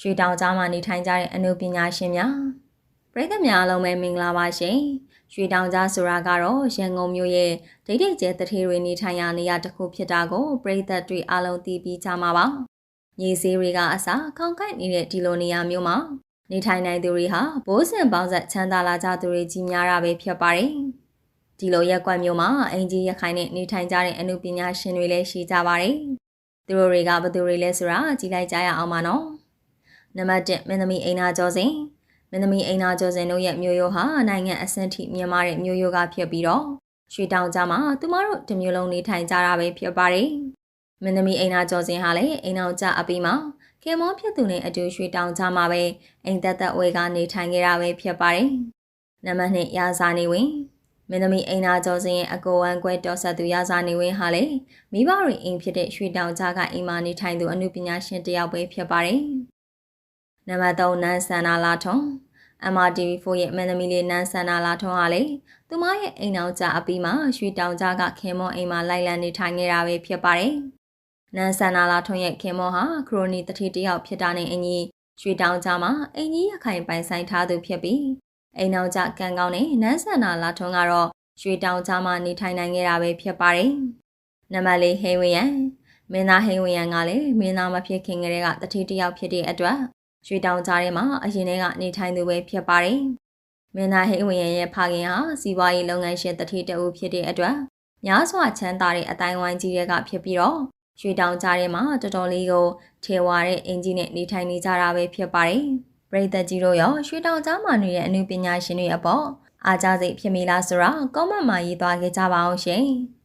ရွှေတောင်ကြားမှာနေထိုင်ကြတဲ့အမှုပညာရှင်များပရိသတ်များအားလုံးပဲမင်္ဂလာပါရှင်ရွှေတောင်ကြားဆိုတာကတော့ရန်ကုန်မြို့ရဲ့ဒိတ်ဒိတ်ကျဲတထေတွေနေထိုင်ရာနေရာတစ်ခုဖြစ်တာကိုပရိသတ်တွေအားလုံးသိပြီးကြမှာပါမြေစည်းတွေကအစားခေါင်ကိုက်နေတဲ့ဒီလိုနေရာမျိုးမှာနေထိုင်နိုင်သူတွေဟာဘိုးစင်ပေါင်းဆက်ချမ်းသာလာကြသူတွေကြီးများတာပဲဖြစ်ပါတယ်ဒီလိုရက်ကွက်မျိုးမှာအင်ကြီးရခိုင်နဲ့နေထိုင်ကြတဲ့အမှုပညာရှင်တွေလည်းရှိကြပါတယ်သူတို့တွေကဘယ်သူတွေလဲဆိုတာကြည့်လိုက်ကြရအောင်ပါနော် နံပါတ်1မင်းသမီးအိနာကျော်စင်မင်းသမီးအိနာကျော်စင်တို့ရဲ့မျိုးရိုးဟာနိုင်ငံအဆင့်ထိမြန်မာတဲ့မျိုးရိုးကဖြစ်ပြီးတော့ရွှေတောင်ကြားမှာသူမတို့တမျိုးလုံးနေထိုင်ကြတာပဲဖြစ်ပါတယ်မင်းသမီးအိနာကျော်စင်ဟာလည်းအိမ်အောင်ကြအပြီးမှာကေမောဖြစ်သူနဲ့အတူရွှေတောင်ကြားမှာပဲအိမ်သက်သက်ဝေကနေထိုင်ခဲ့တာပဲဖြစ်ပါတယ်နံပါတ်2ရာဇာနေဝင်မင်းသမီးအိမ်နာကျော်စင်ရဲ့အကိုဝမ်းကွဲတော်ဆက်သူရဇာနေဝင်းဟာလေမိဘတွေအိမ်ဖြစ်တဲ့ရွှေတောင်ကြားကအိမ်မှာနေထိုင်သူအမှုပညာရှင်တစ်ယောက်ပဲဖြစ်ပါတယ်။ နံပါတ်3နန်းဆန္နာလာထွန် MRTV4 ရဲ့မင်းသမီးလေးနန်းဆန္နာလာထွန်ဟာလေသူမရဲ့အိမ်အောင်ကြအပြီးမှာရွှေတောင်ကြားကခင်မွန်အိမ်မှာလိုက်လံနေထိုင်နေတာပဲဖြစ်ပါတယ်။နန်းဆန္နာလာထွန်ရဲ့ခင်မွန်ဟာခရိုနီတတိတယောက်ဖြစ်တာနဲ့အညီရွှေတောင်ကြားမှာအင်ကြီးရခိုင်ပိုင်ဆိုင်ထားသူဖြစ်ပြီးအိမ်အောင်ကြကံကောင်းတဲ့နန်းဆန္နာလာထွန်းကတော့ရွှေတောင်ကြားမှာနေထိုင်နိုင်ခဲ့တာပဲဖြစ်ပါတယ်။နံပါတ်၄ဟိဝယံမင်းသားဟိဝယံကလည်းမင်းသားမဖြစ်ခင်ကလေးကတတိတယောက်ဖြစ်တဲ့အတွက် ရွှေတောင်ကြားထဲမှာအရင်ထဲကနေထိုင်သူပဲဖြစ်ပါတယ်။မင်းသားဟိဝယံရဲ့ဖခင်ဟာစီးပွားရေးလုပ်ငန်းရှင်တတိတအုပ်ဖြစ်တဲ့အတွက်များစွာချမ်းသာတဲ့အတိုင်းဝိုင်းကြီးတွေကဖြစ်ပြီးတော့ရွှေတောင်ကြားထဲမှာတော်တော်လေးကိုထေဝါတဲ့အင်ဂျီနဲ့နေထိုင်နေကြတာပဲဖြစ်ပါတယ်။ပရိသတ်ကြီးတို့ရောရွှေတောင်ကြားမှာနေတဲ့အမှုပညာရှင်တွေအပေါ်အားကြစိတ်ဖြစ်မိလားဆိုတော့ comment မှာရေးသွားခဲ့ကြပါအောင်ရှင်။